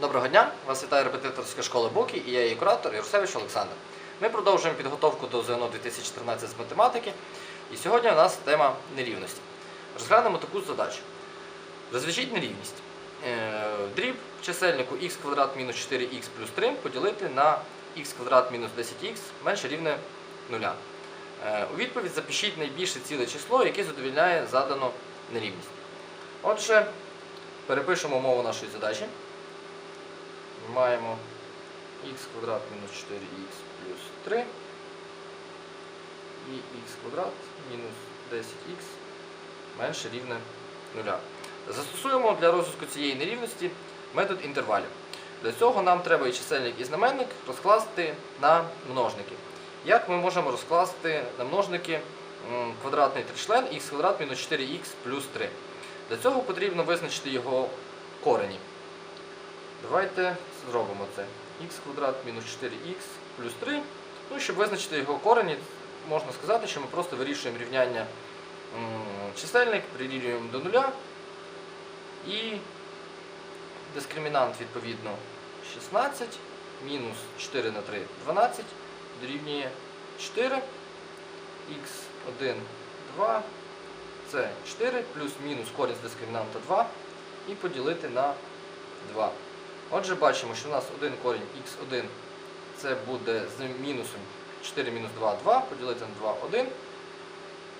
Доброго дня! Вас вітає репетиторська школа Буки і я її куратор Єрусевич Олександр. Ми продовжуємо підготовку до ЗНО 2014 з математики. І сьогодні у нас тема нерівності. Розглянемо таку задачу. Розв'яжіть нерівність. Е, Дріб чисельнику х квадрат мінус 4х плюс 3 поділити на х квадрат мінус 10х менше рівне 0. Е, У відповідь запишіть найбільше ціле число, яке задовільняє задану нерівність. Отже, перепишемо мову нашої задачі. Маємо х квадрат мінус 4х плюс 3 і х квадрат мінус 10х менше рівне 0. Застосуємо для розв'язку цієї нерівності метод інтервалів. Для цього нам треба і чисельник, і знаменник розкласти на множники. Як ми можемо розкласти на множники квадратний тричлен х квадрат мінус 4х плюс 3? Для цього потрібно визначити його корені. Давайте зробимо це. х квадрат мінус 4х плюс 3. Ну, щоб визначити його корені, можна сказати, що ми просто вирішуємо рівняння чисельник, прирівнюємо до нуля. І дискримінант відповідно 16, мінус 4 на 3 12, дорівнює 4, х1, 2, це 4, плюс мінус корінь з дискримінанта 2 і поділити на 2. Отже, бачимо, що у нас один корінь х1 це буде з мінусом 4 мінус 2 2, поділити на 2 1.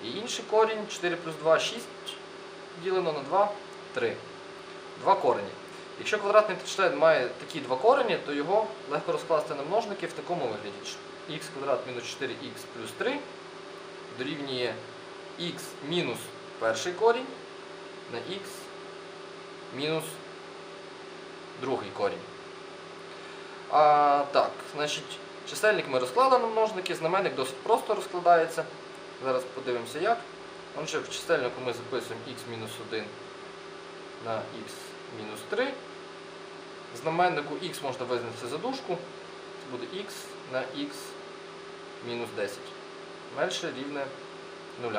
І інший корінь 4 плюс 2 6 ділено на 2 3. Два корені. Якщо квадратний член має такі два корені, то його легко розкласти на множники в такому вигляді. х квадрат мінус 4х плюс 3 дорівнює х мінус перший корінь на х мінус другий корінь. А, так, значить, чисельник ми розклали на множники, знаменник досить просто розкладається. Зараз подивимося як. Отже, в чисельнику ми записуємо х мінус 1 на х мінус 3. В знаменнику х можна визнати за дужку. Це буде х на х мінус 10. Менше рівне 0.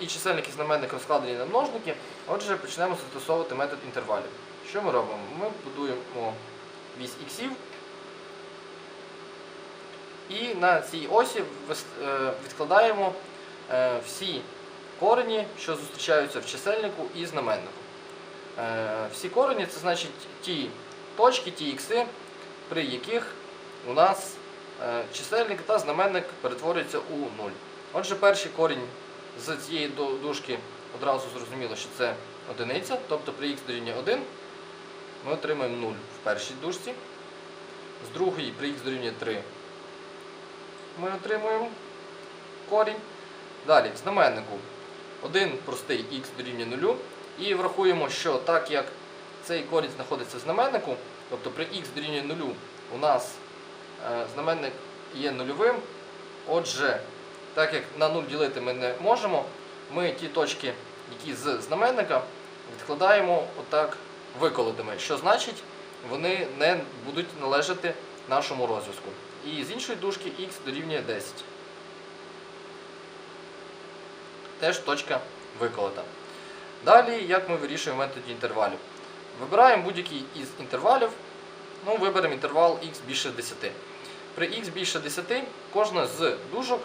І чисельник і знаменник розкладені на множники. Отже, почнемо застосовувати метод інтервалів. Що ми робимо? Ми будуємо вісь іксів. І на цій осі е, відкладаємо е, всі корені, що зустрічаються в чисельнику і знаменнику. Е, Всі корені це значить ті точки, ті ікси, при яких у нас чисельник та знаменник перетворюються у 0. Отже, перший корінь з цієї ду- дужки одразу зрозуміло, що це одиниця, тобто при х дорівнює 1 ми отримаємо 0 в першій дужці. З другої при х дорівнює 3 ми отримуємо корінь. Далі, в знаменнику один простий х дорівнює 0. І врахуємо, що так як цей корінь знаходиться в знаменнику, тобто при х дорівнює 0 у нас е, знаменник є нульовим. Отже, так як на 0 ділити ми не можемо, ми ті точки, які з знаменника, відкладаємо отак виколотими, що значить, вони не будуть належати нашому розв'язку. І з іншої дужки х дорівнює 10. Теж точка виколота. Далі, як ми вирішуємо методі інтервалів? Вибираємо будь-який із інтервалів. Ну, виберемо інтервал х більше 10. При х більше 10 кожна з дужок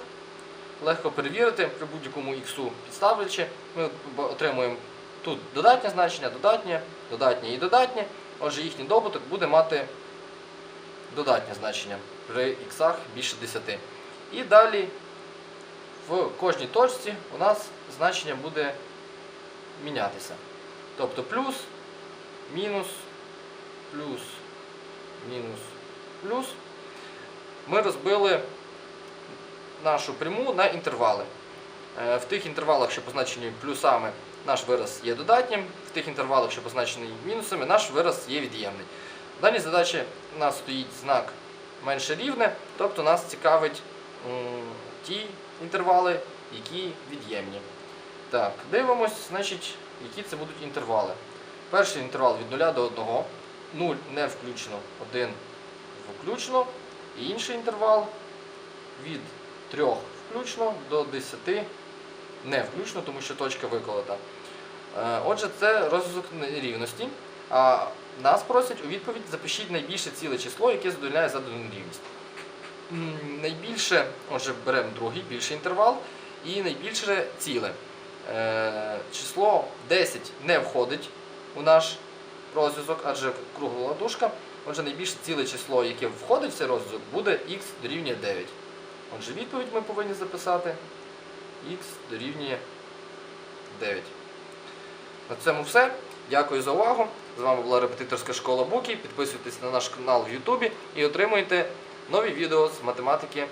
легко перевірити при будь-якому х підставлячи. Ми отримуємо тут додатнє значення, додатнє, додатнє і додатнє. Отже, їхній добуток буде мати додатнє значення при х більше 10. І далі в кожній точці у нас значення буде мінятися. Тобто плюс, мінус, плюс, мінус, плюс. Ми розбили нашу пряму на інтервали. Е, В тих інтервалах, що позначені плюсами, наш вираз є додатнім, в тих інтервалах, що позначені мінусами, наш вираз є від'ємний. В даній задачі у нас стоїть знак менше рівне, тобто нас цікавить ті інтервали, які від'ємні. Так, дивимось, значить, які це будуть інтервали. Перший інтервал від 0 до 1, 0 не включено, 1 включно. І інший інтервал від 3 включно до 10 не включно, тому що точка виколота. Е, Отже, це розв'язок нерівності. А нас просять у відповідь запишіть найбільше ціле число, яке задовольняє задану рівність. Найбільше, отже, беремо другий, більший інтервал, і найбільше ціле. Е, Число 10 не входить у наш розв'язок, адже кругла дужка. Отже, найбільше ціле число, яке входить в цей розв'язок, буде х дорівнює 9. Отже, відповідь ми повинні записати х дорівнює 9. На цьому все. Дякую за увагу. З вами була репетиторська школа Буки. Підписуйтесь на наш канал в Ютубі і отримуйте нові відео з математики